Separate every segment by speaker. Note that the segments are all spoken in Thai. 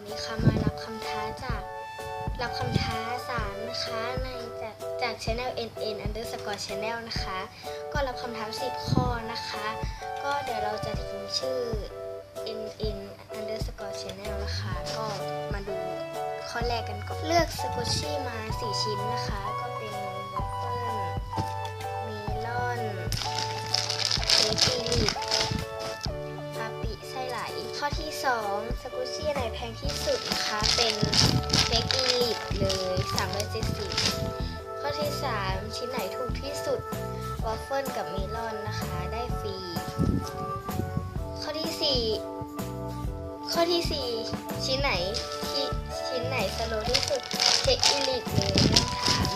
Speaker 1: วันนี้ค่ะมารับคำท้าจากรับคำท้าสามนะคะในจากจาก channel nn underscore channel นะคะ ก็รับคำท้า10 ข้อนะคะ ก็เดี๋ยวเราจะทิ้งชื่อ nn underscore channel นะคะ ก็มาดูข้อแรกกันก่อนเลือกสกุชชี่มา 4 ชิ้นนะคะ ก็เป็น 2สกุชชี่ไหนแพงที่สุดนะคะ เป็นเค้กอีลิปเลย370ข้อที่ 3 ชิ้นไหนถูกที่สุดวอฟเฟิลกับเมลอนนะคะ ได้ฟรี ข้อที่ 4 ข้อที่ 4 ชิ้นไหนที่ชิ้นไหนสโลว์ที่สุดเค้กอีลิปเลยไม่ต้องถาม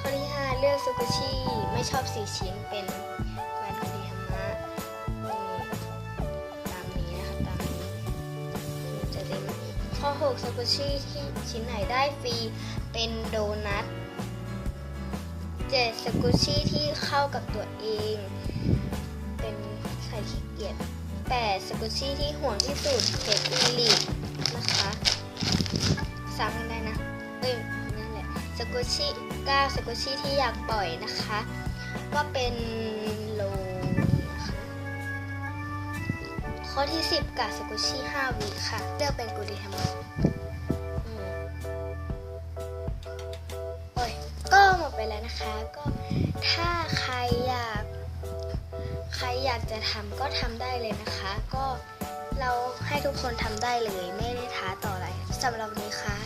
Speaker 1: ข้อที่ 5 เลือกสกุชชี่ไม่ชอบสีชิ้นเป็น 6สกุชชี่ที่ชิ้นไหนได้ฟรี เป็นโดนัท7สกุชชี่ที่เข้ากับตัวเอง เป็นไข่ขี้เกียจ8สกุชชี่ที่ห่วงที่สุดเค้กอีลิทนะคะซ้ำกันได้นะ เอ้ยนั่นแหละสกุชชี่9สกุชี่ที่อยากปล่อยนะคะ ก็เป็น อที่ 10กาสกุชชี่5วิค่ะ เลือกเป็นกุดิธรรมะอืมโอ้ยก็หมดไปแล้วนะคะ ก็ถ้าใครอยาก ใครอยากจะทำก็ทำได้เลยนะคะ ก็เราให้ทุกคนทำได้เลย ไม่ได้ท้าต่ออะไรสำหรับวันนี้ค่ะ